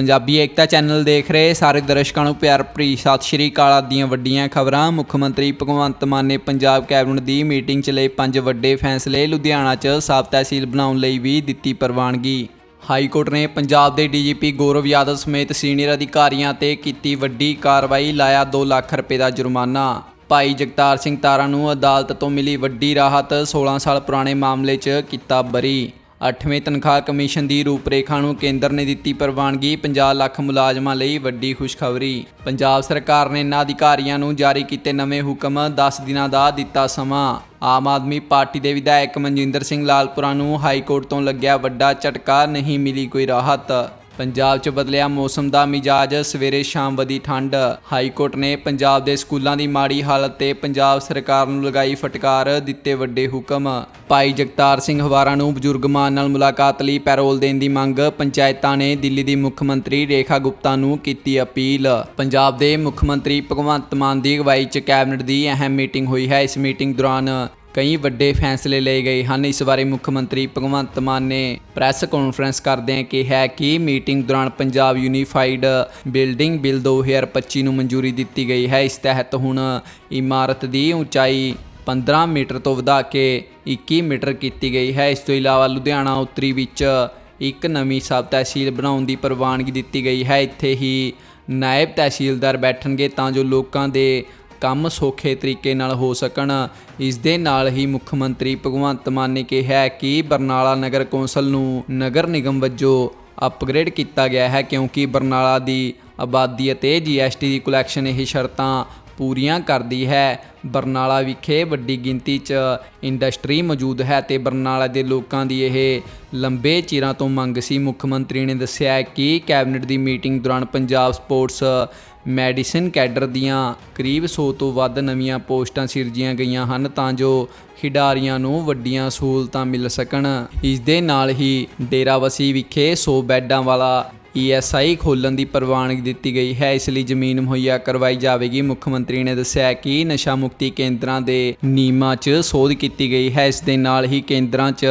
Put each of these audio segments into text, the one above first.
ਪੰਜਾਬੀ ਏਕਤਾ channel ਦੇਖ ਰਹੇ ਸਾਰੇ ਦਰਸ਼ਕਾਂ ਨੂੰ ਪਿਆਰ ਭਰੀ ਸਤਿ ਸ਼੍ਰੀ ਅਕਾਲ ਆਪ ਦੀਆਂ ਵੱਡੀਆਂ ਖਬਰਾਂ। ਮੁੱਖ ਮੰਤਰੀ ਭਗਵੰਤ ਮਾਨ ਨੇ ਪੰਜਾਬ ਕੈਬਨਿਟ ਦੀ ਮੀਟਿੰਗ 'ਚ ਲਏ ਪੰਜ ਵੱਡੇ ਫੈਸਲੇ ਲੁਧਿਆਣਾ 'ਚ ਸਾਬ ਤਹਿਸੀਲ ਬਣਾਉਣ ਲਈ ਵੀ ਦਿੱਤੀ ਪ੍ਰਵਾਨਗੀ। ਹਾਈ ਕੋਰਟ ਨੇ ਪੰਜਾਬ ਦੇ ਡੀਜੀਪੀ ਗੌਰਵ ਯਾਦਵ ਸਮੇਤ ਸੀਨੀਅਰ ਅਧਿਕਾਰੀਆਂ ਤੇ ਕੀਤੀ ਵੱਡੀ ਕਾਰਵਾਈ, ਲਾਇਆ 2 ਲੱਖ ਰੁਪਏ ਦਾ ਜੁਰਮਾਨਾ। ਭਾਈ ਜਗਤਾਰ ਸਿੰਘ ਤਾਰਾ ਨੂੰ ਅਦਾਲਤ ਤੋਂ ਮਿਲੀ ਵੱਡੀ ਰਾਹਤ 16 ਸਾਲ ਪੁਰਾਣੇ ਮਾਮਲੇ 'ਚ ਕੀਤਾ ਬਰੀ। 8ਵੇਂ ਤਨਖਾਹ ਕਮਿਸ਼ਨ ਦੀ ਰੂਪਰੇਖਾ ਨੂੰ ਕੇਂਦਰ ਨੇ ਦਿੱਤੀ ਪ੍ਰਵਾਨਗੀ 50 ਲੱਖ ਮੁਲਾਜ਼ਮਾਂ ਲਈ ਵੱਡੀ ਖੁਸ਼ਖਬਰੀ। ਪੰਜਾਬ ਸਰਕਾਰ ਨੇ ਇਹਨਾਂ ਅਧਿਕਾਰੀਆਂ ਨੂੰ ਜਾਰੀ ਕੀਤੇ ਨਵੇਂ ਹੁਕਮ 10 ਦਿਨਾਂ ਦਾ ਦਿੱਤਾ ਸਮਾਂ। ਆਮ ਆਦਮੀ ਪਾਰਟੀ ਦੇ ਵਿਧਾਇਕ ਮਨਜਿੰਦਰ ਸਿੰਘ ਲਾਲਪੁਰਾ ਨੂੰ ਹਾਈ ਕੋਰਟ ਤੋਂ ਲੱਗਿਆ ਵੱਡਾ ਝਟਕਾ, ਨਹੀਂ ਮਿਲੀ ਕੋਈ ਰਾਹਤ। ਪੰਜਾਬ 'ਚ ਬਦਲਿਆ ਮੌਸਮ ਦਾ ਮਿਜਾਜ, ਸਵੇਰੇ ਸ਼ਾਮ ਵਧੀ ਠੰਡ। ਹਾਈ ਕੋਰਟ ਨੇ ਪੰਜਾਬ ਦੇ ਸਕੂਲਾਂ ਦੀ ਮਾੜੀ ਹਾਲਤ ਤੇ ਪੰਜਾਬ ਸਰਕਾਰ ਨੂੰ ਲਗਾਈ ਫਟਕਾਰ, ਦਿੱਤੇ ਵੱਡੇ ਹੁਕਮ। ਭਾਈ ਜਗਤਾਰ ਸਿੰਘ ਹਵਾਰਾ ਨੂੰ ਬਜ਼ੁਰਗ ਮਾਨ ਨਾਲ ਮੁਲਾਕਾਤ ਲਈ ਪੈਰੋਲ ਦੇਣ ਦੀ ਮੰਗ, ਪੰਚਾਇਤਾਂ ਨੇ ਦਿੱਲੀ ਦੀ ਮੁੱਖ ਮੰਤਰੀ ਰੇਖਾ ਗੁਪਤਾ ਨੂੰ ਕੀਤੀ ਅਪੀਲ। ਪੰਜਾਬ ਦੇ ਮੁੱਖ ਮੰਤਰੀ ਭਗਵੰਤ ਮਾਨ ਦੀ ਅਗਵਾਈ 'ਚ ਕੈਬਨਿਟ ਦੀ ਅਹਿਮ ਮੀਟਿੰਗ ਹੋਈ ਹੈ ਇਸ ਮੀਟਿੰਗ ਦੌਰਾਨ। ਕਈ ਵੱਡੇ ਫੈਸਲੇ ਲਏ ਗਏ ਹਨ। ਇਸ ਬਾਰੇ ਮੁੱਖ ਮੰਤਰੀ ਭਗਵੰਤ ਮਾਨ ਨੇ ਪ੍ਰੈਸ ਕਾਨਫਰੰਸ ਕਰਦਿਆਂ ਕਿਹਾ ਕਿ ਮੀਟਿੰਗ ਦੌਰਾਨ ਪੰਜਾਬ ਯੂਨੀਫਾਈਡ ਬਿਲਡਿੰਗ ਬਿੱਲ 2025 ਨੂੰ ਮਨਜ਼ੂਰੀ ਦਿੱਤੀ ਗਈ ਹੈ। ਇਸ ਤਹਿਤ ਹੁਣ ਇਮਾਰਤ ਦੀ ਉਚਾਈ 15 ਮੀਟਰ ਤੋਂ ਵਧਾ ਕੇ 21 ਮੀਟਰ ਕੀਤੀ ਗਈ ਹੈ। ਇਸ ਤੋਂ ਇਲਾਵਾ ਲੁਧਿਆਣਾ ਉੱਤਰੀ ਵਿੱਚ ਇੱਕ ਨਵੀਂ ਸਬ ਤਹਿਸੀਲ ਬਣਾਉਣ ਦੀ ਪ੍ਰਵਾਨਗੀ ਦਿੱਤੀ ਗਈ ਹੈ। ਇੱਥੇ ਹੀ ਨਾਇਬ ਤਹਿਸੀਲਦਾਰ ਬੈਠਣਗੇ ਤਾਂ ਜੋ ਲੋਕਾਂ ਦੇ ਕੰਮ ਸੌਖੇ ਤਰੀਕੇ ਨਾਲ ਹੋ ਸਕਣ। ਇਸ ਦੇ ਨਾਲ ਹੀ ਮੁੱਖ ਮੰਤਰੀ ਭਗਵੰਤ ਮਾਨ ਨੇ ਕਿਹਾ ਕਿ ਬਰਨਾਲਾ ਨਗਰ ਕੌਂਸਲ ਨੂੰ ਨਗਰ ਨਿਗਮ ਵਜੋਂ ਅਪਗ੍ਰੇਡ ਕੀਤਾ ਗਿਆ ਹੈ ਕਿਉਂਕਿ ਬਰਨਾਲਾ ਦੀ ਆਬਾਦੀ ਅਤੇ ਜੀਐਸਟੀ ਦੀ ਕਲੈਕਸ਼ਨ ਇਹ ਸ਼ਰਤਾਂ ਪੂਰੀਆਂ ਕਰਦੀ ਹੈ। ਬਰਨਾਲਾ ਵਿਖੇ ਵੱਡੀ ਗਿਣਤੀ 'ਚ ਇੰਡਸਟਰੀ ਮੌਜੂਦ ਹੈ ਤੇ ਬਰਨਾਲਾ ਦੇ ਲੋਕਾਂ ਦੀ ਇਹ ਲੰਬੇ ਚਿਰਾਂ ਤੋਂ ਮੰਗ ਸੀ। ਮੁੱਖ ਮੰਤਰੀ ਨੇ ਦੱਸਿਆ ਕਿ ਕੈਬਨਿਟ ਦੀ ਮੀਟਿੰਗ ਦੌਰਾਨ ਪੰਜਾਬ ਸਪੋਰਟਸ ਮੈਡੀਸਿਨ ਕੈਡਰ ਦੀਆਂ ਕਰੀਬ 100 ਤੋਂ ਵੱਧ ਨਵੀਆਂ ਪੋਸਟਾਂ ਸਿਰਜੀਆਂ ਗਈਆਂ ਹਨ ਤਾਂ ਜੋ ਖਿਡਾਰੀਆਂ ਨੂੰ ਵੱਡੀਆਂ ਸਹੂਲਤਾਂ ਮਿਲ ਸਕਣ। ਇਸ ਦੇ ਨਾਲ ਹੀ ਡੇਰਾਵਸੀ ਵਿਖੇ 100 ਬੈੱਡਾਂ ਵਾਲਾ ਈਐਸਆਈ ਖੋਲਣ ਦੀ ਪ੍ਰਵਾਨਗੀ ਦਿੱਤੀ ਗਈ ਹੈ। ਇਸ ਲਈ ਜ਼ਮੀਨ ਮੁਹੱਈਆ ਕਰਵਾਈ ਜਾਵੇਗੀ। ਮੁੱਖ ਮੰਤਰੀ ਨੇ ਦੱਸਿਆ ਕਿ ਨਸ਼ਾ ਮੁਕਤੀ ਕੇਂਦਰਾਂ ਦੇ ਨੀਮਾਂ 'ਚ ਸੋਧ ਕੀਤੀ ਗਈ ਹੈ। ਇਸ ਦੇ ਨਾਲ ਹੀ ਕੇਂਦਰਾਂ 'ਚ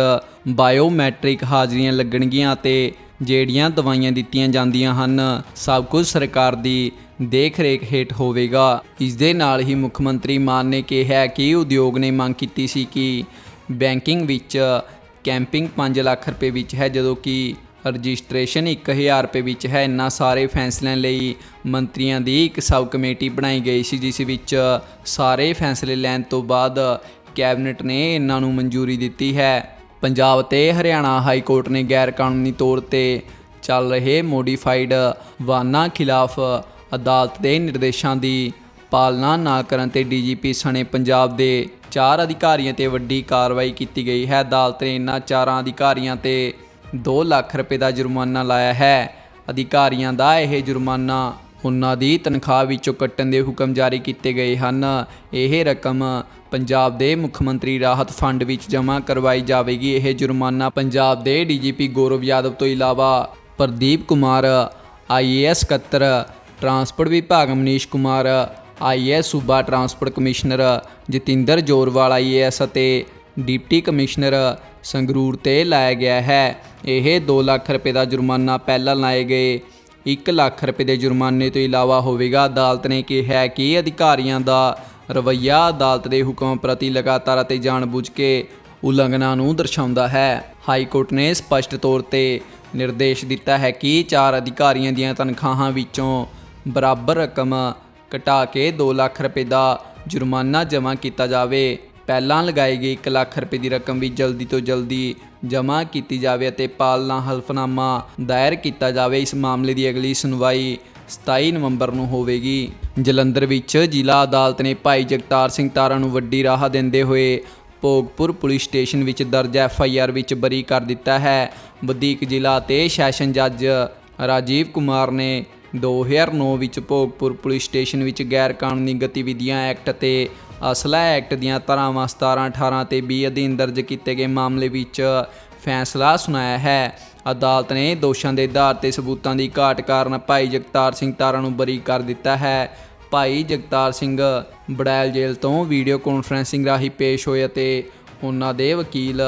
ਬਾਇਓਮੈਟ੍ਰਿਕ ਹਾਜ਼ਰੀਆਂ ਲੱਗਣਗੀਆਂ ਅਤੇ ਜਿਹੜੀਆਂ ਦਵਾਈਆਂ ਦਿੱਤੀਆਂ ਜਾਂਦੀਆਂ ਹਨ, ਸਭ ਕੁਝ ਸਰਕਾਰ ਦੀ ਦੇਖ ਰੇਖ ਹੇਠ ਹੋਵੇਗਾ। ਇਸ ਦੇ ਨਾਲ ਹੀ ਮੁੱਖ ਮੰਤਰੀ ਮਾਨ ਨੇ ਕਿਹਾ ਕਿ ਉਦਯੋਗ ਨੇ ਮੰਗ ਕੀਤੀ ਸੀ ਕਿ ਬੈਂਕਿੰਗ ਵਿੱਚ ਕੈਂਪਿੰਗ 5 ਲੱਖ ਰੁਪਏ ਵਿੱਚ ਹੈ, ਜਦੋਂ ਕਿ ਰਜਿਸਟ੍ਰੇਸ਼ਨ 1000 ਰੁਪਏ ਵਿੱਚ ਹੈ। ਇਨ੍ਹਾਂ ਸਾਰੇ ਫੈਸਲਿਆਂ ਲਈ ਮੰਤਰੀਆਂ ਦੀ ਇੱਕ ਸਬ ਕਮੇਟੀ ਬਣਾਈ ਗਈ ਸੀ, ਜਿਸ ਵਿੱਚ ਸਾਰੇ ਫੈਸਲੇ ਲੈਣ ਤੋਂ ਬਾਅਦ ਕੈਬਨਿਟ ਨੇ ਇਹਨਾਂ ਨੂੰ ਮਨਜ਼ੂਰੀ ਦਿੱਤੀ ਹੈ। ਪੰਜਾਬ ਤੇ ਹਰਿਆਣਾ ਹਾਈ ਕੋਰਟ ਨੇ ਗੈਰ ਕਾਨੂੰਨੀ ਤੌਰ ਤੇ ਚੱਲ ਰਹੇ ਮੋਡੀਫਾਈਡ ਵਾਹਨਾਂ ਖਿਲਾਫ ਅਦਾਲਤ ਦੇ ਨਿਰਦੇਸ਼ਾਂ ਦੀ ਪਾਲਣਾ ਨਾ ਕਰਨ ਤੇ ਡੀਜੀਪੀ ਸਣੇ ਪੰਜਾਬ ਦੇ ਚਾਰ ਅਧਿਕਾਰੀਆਂ ਤੇ ਵੱਡੀ ਕਾਰਵਾਈ ਕੀਤੀ ਗਈ। ਹੈ ਅਦਾਲਤ ਨੇ ਇਨ੍ਹਾਂ ਚਾਰਾਂ ਅਧਿਕਾਰੀਆਂ ਤੇ 2 ਲੱਖ ਰੁਪਏ ਦਾ ਜੁਰਮਾਨਾ ਲਾਇਆ ਹੈ। ਅਧਿਕਾਰੀਆਂ ਦਾ ਇਹ ਜੁਰਮਾਨਾ ਉਹਨਾਂ ਦੀ ਤਨਖਾਹ ਵਿੱਚੋਂ ਕੱਟਣ ਦੇ ਹੁਕਮ ਜਾਰੀ ਕੀਤੇ ਗਏ ਹਨ। ਇਹ ਰਕਮ ਪੰਜਾਬ ਦੇ ਮੁੱਖ ਮੰਤਰੀ ਰਾਹਤ ਫੰਡ ਵਿੱਚ ਜਮ੍ਹਾਂ ਕਰਵਾਈ ਜਾਵੇਗੀ। ਇਹ ਜੁਰਮਾਨਾ ਪੰਜਾਬ ਦੇ ਡੀਜੀਪੀ ਗੌਰਵ ਯਾਦਵ ਤੋਂ ਇਲਾਵਾ ਪ੍ਰਦੀਪ ਕੁਮਾਰ ਆਈਏਐਸ ਸਕੱਤਰ ਟਰਾਂਸਪੋਰਟ ਵਿਭਾਗ ਮਨੀਸ਼ ਕੁਮਾਰ ਆਈਏਐਸ ਸੂਬਾ transport commissioner Jatinder Jorwal IAS ਅਤੇ ਡਿਪਟੀ ਕਮਿਸ਼ਨਰ ਸੰਗਰੂਰ ਤੇ ਲਾਇਆ ਗਿਆ ਹੈ। ਇਹ 2 ਲੱਖ ਰੁਪਏ ਦਾ ਜੁਰਮਾਨਾ ਪਹਿਲਾਂ ਲਾਏ ਗਏ। 1 ਲੱਖ ਰੁਪਏ ਦੇ ਜੁਰਮਾਨੇ ਤੋਂ ਇਲਾਵਾ ਹੋਵੇਗਾ ਅਦਾਲਤ ਨੇ ਕਿਹਾ ਕਿ ਅਧਿਕਾਰੀਆਂ ਦਾ ਰਵੱਈਆ ਅਦਾਲਤ ਦੇ ਹੁਕਮ ਪ੍ਰਤੀ ਲਗਾਤਾਰ ਅਤੇ ਜਾਣਬੁੱਝ ਕੇ ਉਲੰਘਣਾ ਨੂੰ ਦਰਸਾਉਂਦਾ ਹੈ। ਹਾਈ ਕੋਰਟ ਨੇ ਸਪਸ਼ਟ ਤੌਰ ਤੇ ਨਿਰਦੇਸ਼ ਦਿੱਤਾ ਹੈ ਕਿ ਚਾਰ ਅਧਿਕਾਰੀਆਂ ਦੀਆਂ ਤਨਖਾਹਾਂ ਵਿੱਚੋਂ ਬਰਾਬਰ ਰਕਮ ਘਟਾ ਕੇ 2 ਲੱਖ ਰੁਪਏ ਦਾ ਜੁਰਮਾਨਾ ਜਮ੍ਹਾਂ ਕੀਤਾ ਜਾਵੇ। ਪਹਿਲਾਂ ਲਗਾਈ ਗਈ 1 ਲੱਖ ਰੁਪਏ ਦੀ ਰਕਮ ਵੀ ਜਲਦੀ ਤੋਂ ਜਲਦੀ ਜਮ੍ਹਾਂ ਕੀਤੀ ਜਾਵੇ ਅਤੇ ਪਾਲਣਾ ਹਲਫਨਾਮਾ ਦਾਇਰ ਕੀਤਾ ਜਾਵੇ। ਇਸ ਮਾਮਲੇ ਦੀ ਅਗਲੀ ਸੁਣਵਾਈ 27 ਨਵੰਬਰ ਨੂੰ ਹੋਵੇਗੀ। ਜਲੰਧਰ ਵਿੱਚ ਜ਼ਿਲ੍ਹਾ ਅਦਾਲਤ ਨੇ ਭਾਈ ਜਗਤਾਰ ਸਿੰਘ ਤਾਰਾ ਨੂੰ ਵੱਡੀ ਰਾਹ ਦਿੰਦੇ ਹੋਏ ਭੋਗਪੁਰ ਪੁਲਿਸ ਸਟੇਸ਼ਨ ਵਿੱਚ ਦਰਜ ਐਫ ਆਈ ਆਰ ਵਿੱਚ ਬਰੀ ਕਰ ਦਿੱਤਾ ਹੈ। ਵਧੀਕ ਜ਼ਿਲ੍ਹਾ ਤੇ ਸੈਸ਼ਨ ਜੱਜ ਰਾਜੀਵ ਕੁਮਾਰ ਨੇ 2009 ਵਿੱਚ ਭੋਗਪੁਰ ਪੁਲਿਸ ਸਟੇਸ਼ਨ ਵਿੱਚ ਗੈਰ ਕਾਨੂੰਨੀ ਗਤੀਵਿਧੀਆਂ ਐਕਟ ਅਤੇ ਅਸਲਾ ਐਕਟ ਦੀਆਂ ਧਾਰਾਵਾਂ 17 18 ਤੇ 20 ਅਧੀਨ ਦਰਜ ਕੀਤੇ ਗਏ ਮਾਮਲੇ ਵਿੱਚ ਫੈਸਲਾ ਸੁਣਾਇਆ ਹੈ। ਅਦਾਲਤ ਨੇ ਦੋਸ਼ਾਂ ਦੇ ਆਧਾਰ ਤੇ ਸਬੂਤਾਂ ਦੀ ਘਾਟ ਕਾਰਨ ਭਾਈ ਜਗਤਾਰ ਸਿੰਘ ਤਾਰਾ ਨੂੰ ਬਰੀ ਕਰ ਦਿੱਤਾ ਹੈ। ਭਾਈ ਜਗਤਾਰ ਸਿੰਘ ਬੜੈਲ ਜੇਲ੍ਹ ਤੋਂ ਵੀਡੀਓ ਕਾਨਫਰੈਂਸਿੰਗ ਰਾਹੀਂ ਪੇਸ਼ ਹੋਏ ਅਤੇ ਉਹਨਾਂ ਦੇ ਵਕੀਲ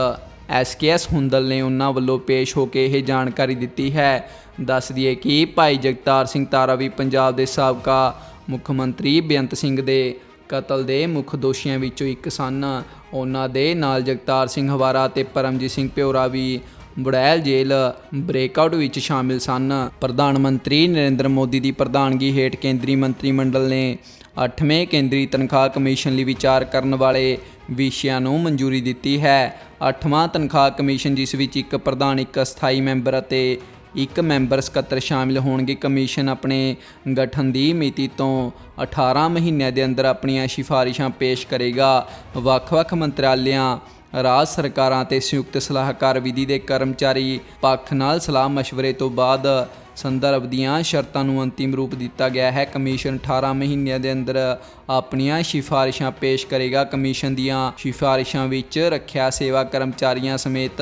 ਐਸਕੇਐਸ ਹੁੰਦਲ ਨੇ ਉਹਨਾਂ ਵੱਲੋਂ ਪੇਸ਼ ਹੋ ਕੇ ਇਹ ਜਾਣਕਾਰੀ ਦਿੱਤੀ ਹੈ। ਦੱਸ ਦਈਏ ਕਿ ਭਾਈ ਜਗਤਾਰ ਸਿੰਘ ਤਾਰਾ ਵੀ ਪੰਜਾਬ ਦੇ ਸਾਬਕਾ ਮੁੱਖ ਮੰਤਰੀ, ਬੇਅੰਤ ਸਿੰਘ ਦੇ ਕਤਲ ਦੇ ਮੁੱਖ ਦੋਸ਼ੀਆਂ ਵਿੱਚੋਂ ਇੱਕ ਸਨ। ਉਹਨਾਂ ਦੇ ਨਾਲ ਜਗਤਾਰ ਸਿੰਘ ਹਵਾਰਾ ਤੇ ਪਰਮਜੀਤ ਸਿੰਘ ਪਿਓਰਾ ਵੀ ਬੜੈਲ ਜੇਲ੍ਹ ਬ੍ਰੇਕਆਊਟ ਵਿੱਚ ਸ਼ਾਮਿਲ ਸਨ। ਪ੍ਰਧਾਨ ਮੰਤਰੀ ਨਰਿੰਦਰ ਮੋਦੀ ਦੀ ਪ੍ਰਧਾਨਗੀ ਹੇਠ ਕੇਂਦਰੀ ਮੰਤਰੀ ਮੰਡਲ ਨੇ 8ਵੇਂ ਕੇਂਦਰੀ ਤਨਖਾਹ ਕਮਿਸ਼ਨ ਲਈ ਵਿਚਾਰ ਕਰਨ ਵਾਲੇ ਵਿਸ਼ਿਆਂ ਨੂੰ ਮਨਜ਼ੂਰੀ ਦਿੱਤੀ ਹੈ। 8ਵਾਂ ਤਨਖਾਹ ਕਮਿਸ਼ਨ ਜਿਸ ਵਿੱਚ ਇੱਕ ਪ੍ਰਧਾਨ, ਇੱਕ ਅਸਥਾਈ ਮੈਂਬਰ ਅਤੇ ਇੱਕ ਮੈਂਬਰ ਸਕੱਤਰ ਸ਼ਾਮਿਲ ਹੋਣਗੇ। ਕਮਿਸ਼ਨ ਆਪਣੇ ਗਠਨ ਦੀ ਮਿਤੀ ਤੋਂ 18 ਮਹੀਨਿਆਂ ਦੇ ਅੰਦਰ ਆਪਣੀਆਂ ਸਿਫਾਰਿਸ਼ਾਂ ਪੇਸ਼ ਕਰੇਗਾ। ਵੱਖ-ਵੱਖ ਮੰਤਰਾਲਿਆਂ, ਰਾਜ ਸਰਕਾਰਾਂ ਤੇ ਸੰਯੁਕਤ ਸਲਾਹਕਾਰ ਵਿਧੀ ਦੇ ਕਰਮਚਾਰੀ ਪੱਖ ਨਾਲ ਸਲਾਹ مشਵਰੇ ਤੋਂ ਬਾਅਦ ਸੰਦਰਭ ਦੀਆਂ ਸ਼ਰਤਾਂ ਨੂੰ ਅੰਤਿਮ ਰੂਪ ਦਿੱਤਾ ਗਿਆ ਹੈ। ਕਮਿਸ਼ਨ 18 ਮਹੀਨਿਆਂ ਦੇ ਅੰਦਰ ਆਪਣੀਆਂ ਸਿਫਾਰਿਸ਼ਾਂ ਪੇਸ਼ ਕਰੇਗਾ। ਕਮਿਸ਼ਨ ਦੀਆਂ ਸਿਫਾਰਿਸ਼ਾਂ ਵਿੱਚ ਰੱਖਿਆ ਸੇਵਾ ਕਰਮਚਾਰੀਆਂ ਸਮੇਤ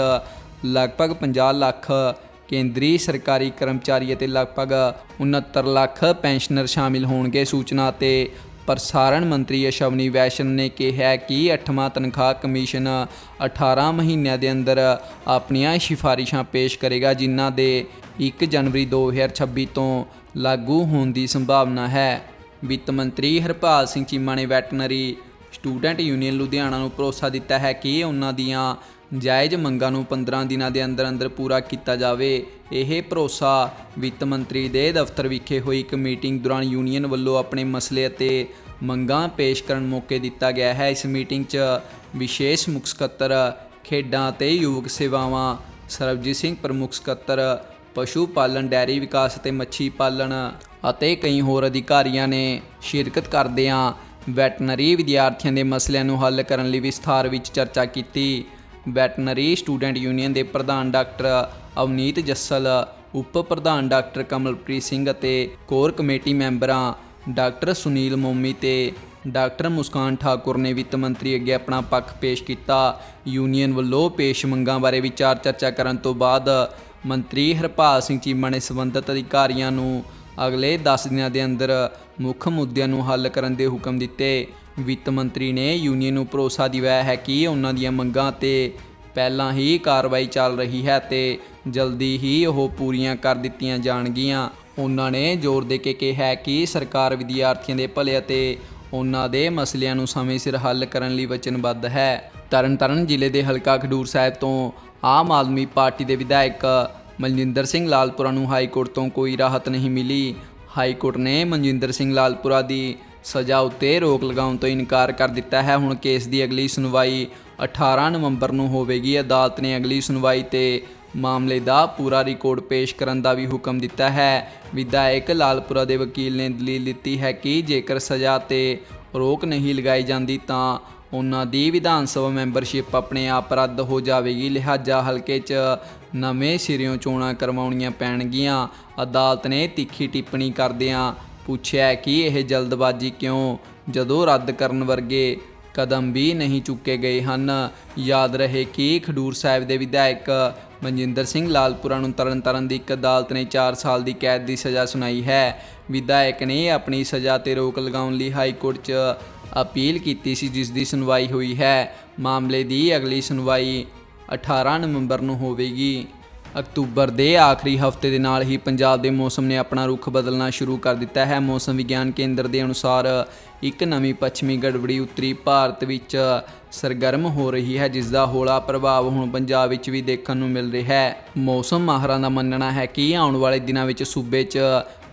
ਲਗਭਗ 50 ਲੱਖ ਕੇਂਦਰੀ ਸਰਕਾਰੀ ਕਰਮਚਾਰੀ ਅਤੇ ਲਗਭਗ 69 ਲੱਖ ਪੈਨਸ਼ਨਰ ਸ਼ਾਮਿਲ ਹੋਣਗੇ। ਸੂਚਨਾ ਤੇ ਪ੍ਰਸਾਰਣ ਮੰਤਰੀ ਅਸ਼ਵਨੀ ਵੈਸ਼ਨ ਨੇ ਕਿਹਾ ਕਿ 8ਵਾਂ ਤਨਖਾਹ ਕਮਿਸ਼ਨ 18 ਮਹੀਨਿਆਂ ਦੇ ਅੰਦਰ ਆਪਣੀਆਂ ਸਿਫਾਰਿਸ਼ਾਂ ਪੇਸ਼ ਕਰੇਗਾ, ਜਿਨ੍ਹਾਂ ਦੇ 1 ਜਨਵਰੀ 2026 ਤੋਂ ਲਾਗੂ ਹੋਣ ਦੀ ਸੰਭਾਵਨਾ ਹੈ। ਵਿੱਤ ਮੰਤਰੀ ਹਰਪਾਲ ਸਿੰਘ ਚੀਮਾ ਨੇ ਵੈਟਨਰੀ ਸਟੂਡੈਂਟ ਯੂਨੀਅਨ ਲੁਧਿਆਣਾ ਨੂੰ ਭਰੋਸਾ ਦਿੱਤਾ ਹੈ ਕਿ ਉਹਨਾਂ ਦੀਆਂ ਜਾਇਜ਼ ਮੰਗਾਂ ਨੂੰ 15 ਦਿਨਾਂ ਦੇ ਅੰਦਰ ਅੰਦਰ ਪੂਰਾ ਕੀਤਾ ਜਾਵੇ। ਇਹ ਭਰੋਸਾ ਵਿੱਤ ਮੰਤਰੀ ਦੇ ਦਫ਼ਤਰ ਵਿਖੇ ਹੋਈ ਇੱਕ ਮੀਟਿੰਗ ਦੌਰਾਨ ਯੂਨੀਅਨ ਵੱਲੋਂ ਆਪਣੇ ਮਸਲੇ ਅਤੇ ਮੰਗਾਂ ਪੇਸ਼ ਕਰਨ ਮੌਕੇ ਦਿੱਤਾ ਗਿਆ ਹੈ। ਇਸ ਮੀਟਿੰਗ 'ਚ ਵਿਸ਼ੇਸ਼ ਮੁੱਖ ਸਕੱਤਰ, ਖੇਡਾਂ ਅਤੇ ਯੁਵਕ ਸੇਵਾਵਾਂ, ਸਰਬਜੀਤ ਸਿੰਘ ਪ੍ਰਮੁੱਖ ਸਕੱਤਰ, ਪਸ਼ੂ ਪਾਲਣ, ਡੈਰੀ ਵਿਕਾਸ ਅਤੇ ਮੱਛੀ ਪਾਲਣ ਅਤੇ ਕਈ ਹੋਰ ਅਧਿਕਾਰੀਆਂ ਨੇ ਸ਼ਿਰਕਤ ਕਰਦਿਆਂ ਵੈਟਨਰੀ ਵਿਦਿਆਰਥੀਆਂ ਦੇ ਮਸਲਿਆਂ ਨੂੰ ਹੱਲ ਕਰਨ ਲਈ ਵਿਸਥਾਰ ਵਿੱਚ ਚਰਚਾ ਕੀਤੀ। ਵੈਟਨਰੀ ਸਟੂਡੈਂਟ ਯੂਨੀਅਨ ਦੇ ਪ੍ਰਧਾਨ ਡਾਕਟਰ ਅਵਨੀਤ ਜੱਸਲ, ਉਪ ਪ੍ਰਧਾਨ ਡਾਕਟਰ ਕਮਲਪ੍ਰੀਤ ਸਿੰਘ ਅਤੇ ਕੋਰ ਕਮੇਟੀ ਮੈਂਬਰਾਂ ਡਾਕਟਰ ਸੁਨੀਲ ਮੋਮੀ ਤੇ ਡਾਕਟਰ ਮੁਸਕਾਨ ਠਾਕੁਰ ਨੇ ਵਿੱਤ ਮੰਤਰੀ ਅੱਗੇ ਆਪਣਾ ਪੱਖ ਪੇਸ਼ ਕੀਤਾ। ਯੂਨੀਅਨ ਵੱਲੋਂ ਪੇਸ਼ ਮੰਗਾਂ ਬਾਰੇ ਵਿਚਾਰ ਚਰਚਾ ਕਰਨ ਤੋਂ ਬਾਅਦ ਮੰਤਰੀ ਹਰਪਾਲ ਸਿੰਘ ਚੀਮਾ ਨੇ ਸੰਬੰਧਿਤ ਅਧਿਕਾਰੀਆਂ ਨੂੰ ਅਗਲੇ 10 ਦਿਨਾਂ ਦੇ ਅੰਦਰ ਮੁੱਖ ਮੁੱਦਿਆਂ ਨੂੰ ਹੱਲ ਕਰਨ ਦੇ ਹੁਕਮ ਦਿੱਤੇ। ਵਿੱਤ ਮੰਤਰੀ ਨੇ ਯੂਨੀਅਨ ਨੂੰ ਭਰੋਸਾ ਦਿਵਾਇਆ ਹੈ ਕਿ ਉਹਨਾਂ ਦੀਆਂ ਮੰਗਾਂ ਤੇ ਪਹਿਲਾਂ ਹੀ ਕਾਰਵਾਈ ਚੱਲ ਰਹੀ ਹੈ ਤੇ ਜਲਦੀ ਹੀ ਉਹ ਪੂਰੀਆਂ ਕਰ ਦਿੱਤੀਆਂ ਜਾਣਗੀਆਂ। ਉਹਨਾਂ ਨੇ ਜ਼ੋਰ ਦੇ ਕੇ ਕਿਹਾ ਕਿ ਸਰਕਾਰ ਵਿਦਿਆਰਥੀਆਂ ਦੇ ਭਲੇ ਅਤੇ ਉਹਨਾਂ ਦੇ ਮਸਲਿਆਂ ਨੂੰ ਸਮੇਂ ਸਿਰ ਹੱਲ ਕਰਨ ਲਈ ਵਚਨਬੱਧ ਹੈ। ਤਰਨਤਾਰਨ ਜ਼ਿਲ੍ਹੇ ਦੇ ਹਲਕਾ ਖਡੂਰ ਸਾਹਿਬ ਤੋਂ ਆਮ ਆਦਮੀ ਪਾਰਟੀ ਦੇ ਵਿਧਾਇਕ ਮਨਜਿੰਦਰ ਸਿੰਘ ਲਾਲਪੁਰਾ ਨੂੰ ਹਾਈ ਕੋਰਟ ਤੋਂ ਕੋਈ ਰਾਹਤ ਨਹੀਂ ਮਿਲੀ। ਹਾਈ ਕੋਰਟ ਨੇ ਮਨਜਿੰਦਰ ਸਿੰਘ ਲਾਲਪੁਰਾ ਦੀ ਸਜ਼ਾ ਉੱਤੇ ਰੋਕ ਲਗਾਉਣ ਤੋਂ ਇਨਕਾਰ ਕਰ ਦਿੱਤਾ ਹੈ। ਹੁਣ ਕੇਸ ਦੀ ਅਗਲੀ ਸੁਣਵਾਈ 18 ਨਵੰਬਰ ਨੂੰ ਹੋਵੇਗੀ। ਅਦਾਲਤ ਨੇ ਅਗਲੀ ਸੁਣਵਾਈ ਤੇ ਮਾਮਲੇ ਦਾ ਪੂਰਾ ਰਿਕਾਰਡ ਪੇਸ਼ ਕਰਨ ਦਾ ਵੀ ਹੁਕਮ ਦਿੱਤਾ ਹੈ। ਵਿਧਾਇਕ ਲਾਲਪੁਰਾ ਦੇ ਵਕੀਲ ਨੇ ਦਲੀਲ ਦਿੱਤੀ ਹੈ ਕਿ ਜੇਕਰ ਸਜ਼ਾ ਤੇ ਰੋਕ ਨਹੀਂ ਲਗਾਈ ਜਾਂਦੀ ਤਾਂ ਉਹਨਾਂ ਦੀ ਵਿਧਾਨ ਸਭਾ ਮੈਂਬਰਸ਼ਿਪ ਆਪਣੇ ਆਪ ਰੱਦ ਹੋ ਜਾਵੇਗੀ। ਲਿਹਾਜ਼ਾ ਹਲਕੇ 'ਚ ਨਵੇਂ ਸਿਰਿਓਂ ਚੋਣਾਂ ਕਰਵਾਉਣੀਆਂ ਪੈਣਗੀਆਂ। ਅਦਾਲਤ ਨੇ ਤਿੱਖੀ ਟਿੱਪਣੀ ਕਰਦਿਆਂ ਪੁੱਛਿਆ ਕਿ ਇਹ ਜਲਦਬਾਜ਼ੀ ਕਿਉਂ ਜਦੋਂ ਰੱਦ ਕਰਨ ਵਰਗੇ ਕਦਮ ਵੀ ਨਹੀਂ ਚੁੱਕੇ ਗਏ ਹਨ? ਯਾਦ ਰਹੇ ਕਿ ਖਡੂਰ ਸਾਹਿਬ ਦੇ ਵਿਧਾਇਕ ਮਨਜਿੰਦਰ ਸਿੰਘ ਲਾਲਪੁਰਾ ਨੂੰ ਤਰਨਤਾਰਨ ਦੀ ਇੱਕ ਅਦਾਲਤ ਨੇ 4 ਸਾਲ ਦੀ ਕੈਦ ਦੀ ਸਜ਼ਾ ਸੁਣਾਈ ਹੈ। ਵਿਧਾਇਕ ਨੇ ਆਪਣੀ ਸਜ਼ਾ ਤੇ ਰੋਕ ਲਗਾਉਣ ਲਈ ਹਾਈ ਕੋਰਟ 'ਚ ਅਪੀਲ ਕੀਤੀ ਸੀ, ਜਿਸ ਦੀ ਸੁਣਵਾਈ ਹੋਈ ਹੈ। ਮਾਮਲੇ ਦੀ ਅਗਲੀ ਸੁਣਵਾਈ 18 ਨਵੰਬਰ ਨੂੰ ਹੋਵੇਗੀ। ਅਕਤੂਬਰ ਦੇ ਆਖਰੀ ਹਫ਼ਤੇ ਦੇ ਨਾਲ ਹੀ ਪੰਜਾਬ ਦੇ ਮੌਸਮ ਨੇ ਆਪਣਾ ਰੁਖ ਬਦਲਣਾ ਸ਼ੁਰੂ ਕਰ ਦਿੱਤਾ ਹੈ। ਮੌਸਮ ਵਿਗਿਆਨ ਕੇਂਦਰ ਦੇ ਅਨੁਸਾਰ ਇੱਕ ਨਵੀਂ ਪੱਛਮੀ ਗੜਬੜੀ ਉੱਤਰੀ ਭਾਰਤ ਵਿੱਚ ਸਰਗਰਮ ਹੋ ਰਹੀ ਹੈ, ਜਿਸ ਦਾ ਹੌਲਾ ਪ੍ਰਭਾਵ ਹੁਣ ਪੰਜਾਬ ਵਿੱਚ ਵੀ ਦੇਖਣ ਨੂੰ ਮਿਲ ਰਿਹਾ ਹੈ। ਮੌਸਮ ਮਾਹਰਾਂ ਦਾ ਮੰਨਣਾ ਹੈ ਕਿ ਆਉਣ ਵਾਲੇ ਦਿਨਾਂ ਵਿੱਚ ਸੂਬੇ 'ਚ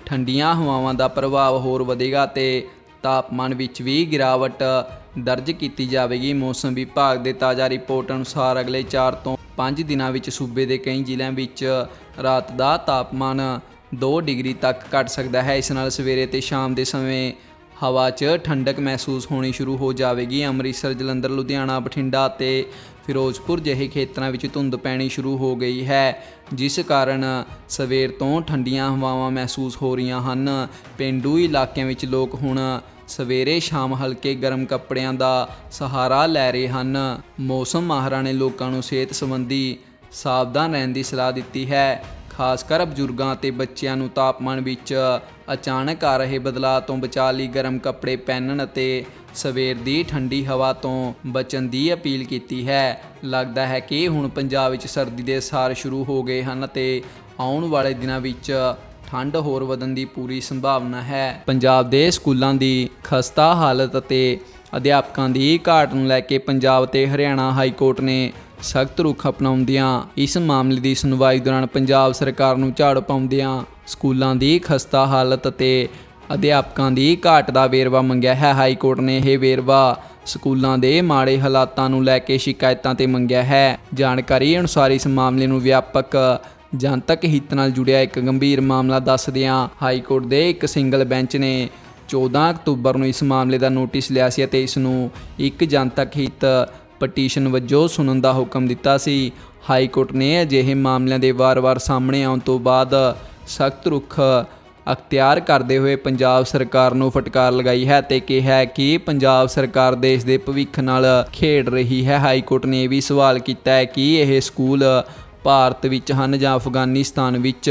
ਠੰਡੀਆਂ ਹਵਾਵਾਂ ਦਾ ਪ੍ਰਭਾਵ ਹੋਰ ਵਧੇਗਾ ਤੇ ਤਾਪਮਾਨ ਵਿੱਚ ਵੀ ਗਿਰਾਵਟ ਦਰਜ ਕੀਤੀ ਜਾਵੇਗੀ। ਮੌਸਮ ਵਿਭਾਗ ਦੇ ਤਾਜ਼ਾ ਰਿਪੋਰਟ ਅਨੁਸਾਰ ਅਗਲੇ 4 ਤੋਂ 5 ਦਿਨਾਂ ਵਿੱਚ ਸੂਬੇ ਦੇ ਕਈ ਜ਼ਿਲ੍ਹਿਆਂ ਵਿੱਚ ਰਾਤ ਦਾ ਤਾਪਮਾਨ 2 ਡਿਗਰੀ ਤੱਕ ਘਟ ਸਕਦਾ ਹੈ। ਇਸ ਨਾਲ ਸਵੇਰੇ ਤੇ ਸ਼ਾਮ ਦੇ ਸਮੇਂ ਹਵਾ 'ਚ ਠੰਡਕ ਮਹਿਸੂਸ ਹੋਣੀ ਸ਼ੁਰੂ ਹੋ ਜਾਵੇਗੀ। ਅੰਮ੍ਰਿਤਸਰ, ਜਲੰਧਰ, ਲੁਧਿਆਣਾ, ਬਠਿੰਡਾ ਤੇ ਫਿਰੋਜ਼ਪੁਰ ਜਿਹੇ ਖੇਤਰਾਂ ਵਿੱਚ ਧੁੰਦ ਪੈਣੀ ਸ਼ੁਰੂ ਹੋ ਗਈ ਹੈ, ਜਿਸ ਕਾਰਨ ਸਵੇਰ ਤੋਂ ਠੰਡੀਆਂ ਹਵਾਵਾਂ ਮਹਿਸੂਸ ਹੋ ਰਹੀਆਂ ਹਨ। ਪਿੰਡੂ ਇਲਾਕਿਆਂ ਵਿੱਚ ਲੋਕ ਹੁਣ ਸਵੇਰੇ ਸ਼ਾਮ ਹਲਕੇ ਗਰਮ ਕੱਪੜਿਆਂ ਦਾ ਸਹਾਰਾ ਲੈ ਰਹੇ ਹਨ। ਮੌਸਮ ਮਾਹਰਾਂ ਨੇ ਲੋਕਾਂ ਨੂੰ ਸਿਹਤ ਸੰਬੰਧੀ ਸਾਵਧਾਨ ਰਹਿਣ ਦੀ ਸਲਾਹ ਦਿੱਤੀ ਹੈ। ਖਾਸ ਕਰ ਬਜ਼ੁਰਗਾਂ ਅਤੇ ਬੱਚਿਆਂ ਨੂੰ ਤਾਪਮਾਨ ਵਿੱਚ ਅਚਾਨਕ ਆ ਰਹੇ ਬਦਲਾਅ ਤੋਂ ਬਚਾਅ ਲਈ ਗਰਮ ਕੱਪੜੇ ਪਹਿਨਣ ਅਤੇ ਸਵੇਰ ਦੀ ਠੰਡੀ ਹਵਾ ਤੋਂ ਬਚਣ ਦੀ ਅਪੀਲ ਕੀਤੀ ਹੈ। ਲੱਗਦਾ ਹੈ ਕਿ ਹੁਣ ਪੰਜਾਬ ਵਿੱਚ ਸਰਦੀ ਦੇ ਸਾਰ ਸ਼ੁਰੂ ਹੋ ਗਏ ਹਨ ਅਤੇ ਆਉਣ ਵਾਲੇ ਦਿਨਾਂ ਵਿੱਚ ਠੰਡ ਹੋਰ ਵਧਣ ਦੀ ਪੂਰੀ ਸੰਭਾਵਨਾ ਹੈ। ਪੰਜਾਬ ਦੇ ਸਕੂਲਾਂ ਦੀ ਖਸਤਾ ਹਾਲਤ ਅਤੇ ਅਧਿਆਪਕਾਂ ਦੀ ਘਾਟ ਨੂੰ ਲੈ ਕੇ ਪੰਜਾਬ ਤੇ ਹਰਿਆਣਾ ਹਾਈ ਕੋਰਟ ਨੇ ਸਖਤ ਰੁਖ ਅਪਣਾਉਂਦਿਆਂ ਇਸ ਮਾਮਲੇ ਦੀ ਸੁਣਵਾਈ ਦੌਰਾਨ ਪੰਜਾਬ ਸਰਕਾਰ ਨੂੰ ਝਾੜ ਪਾਉਂਦਿਆਂ ਸਕੂਲਾਂ ਦੀ ਖਸਤਾ ਹਾਲਤ ਅਤੇ ਅਧਿਆਪਕਾਂ ਦੀ ਘਾਟ ਦਾ ਵੇਰਵਾ ਮੰਗਿਆ ਹੈ। ਹਾਈ ਕੋਰਟ ਨੇ ਇਹ ਵੇਰਵਾ ਸਕੂਲਾਂ ਦੇ ਮਾੜੇ ਹਾਲਾਤਾਂ ਨੂੰ ਲੈ ਕੇ ਸ਼ਿਕਾਇਤਾਂ ਤੇ ਮੰਗਿਆ ਹੈ। ਜਾਣਕਾਰੀ ਅਨੁਸਾਰ ਇਸ ਮਾਮਲੇ ਨੂੰ ਵਿਆਪਕ ਜਨਤਕ ਹਿੱਤ ਨਾਲ ਜੁੜਿਆ ਇੱਕ ਗੰਭੀਰ ਮਾਮਲਾ ਦੱਸਦਿਆਂ ਹਾਈ ਕੋਰਟ ਦੇ ਇੱਕ ਸਿੰਗਲ ਬੈਂਚ ਨੇ 14 ਅਕਤੂਬਰ ਨੂੰ ਇਸ ਮਾਮਲੇ ਦਾ ਨੋਟਿਸ ਲਿਆ ਸੀ ਅਤੇ ਇਸ ਨੂੰ ਇੱਕ ਜਨਤਕ ਹਿੱਤ ਪਟੀਸ਼ਨ ਵਜੋਂ ਸੁਣਨ ਦਾ ਹੁਕਮ ਦਿੱਤਾ ਸੀ। ਹਾਈ ਕੋਰਟ ਨੇ ਅਜਿਹੇ ਮਾਮਲਿਆਂ ਦੇ ਵਾਰ-ਵਾਰ ਸਾਹਮਣੇ ਆਉਣ ਤੋਂ ਬਾਅਦ ਸਖਤ ਰੁਖ ਅਖਤਿਆਰ ਕਰਦੇ ਹੋਏ ਪੰਜਾਬ ਸਰਕਾਰ ਨੂੰ ਫਟਕਾਰ ਲਗਾਈ ਹੈ ਤੇ ਕਿਹਾ ਹੈ ਕਿ ਪੰਜਾਬ ਸਰਕਾਰ ਦੇਸ਼ ਦੇ ਭਵਿੱਖ ਨਾਲ ਖੇਡ ਰਹੀ ਹੈ। ਹਾਈ ਕੋਰਟ ਨੇ ਇਹ ਵੀ ਸਵਾਲ ਕੀਤਾ ਹੈ ਕਿ ਇਹ ਸਕੂਲ ਭਾਰਤ ਵਿੱਚ ਹਨ ਜਾਂ ਅਫਗਾਨਿਸਤਾਨ ਵਿੱਚ,